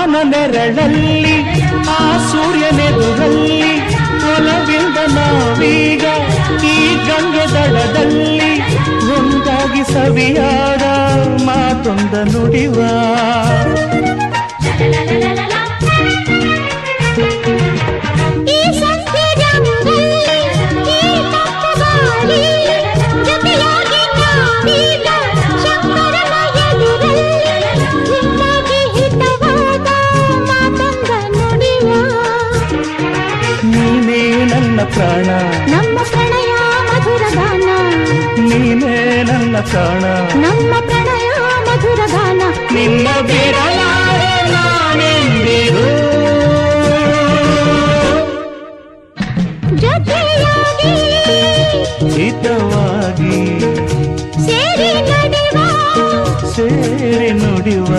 ಬಾನ ನೆರಳಲ್ಲಿ ಆ ಸೂರ್ಯನೆದುರಲ್ಲಿ ಒಲವಿಂದ ನಾವೀಗ ಈ ಗಂಗೆ ದಡದಲ್ಲಿ ಒಂದಾಗಿ ಸವಿಯಾದ ಮಾತೊಂದ ನುಡಿವ. ನನ್ನ ಪ್ರಾಣ. ನಮ್ಮ ಪ್ರಣಯ ಮಧುರ ಗಾನ. ನೀನೇ ನನ್ನ ಪ್ರಾಣ. ನಮ್ಮ ಪ್ರಣಯ ಮಧುರ ಗಾನ. ನಿನ್ನ ಬಿಡಲಾರೆ ಹಿತವಾಗಿ ಸೇರಿ ನುಡಿವ. ಸೇರಿ ನುಡಿವ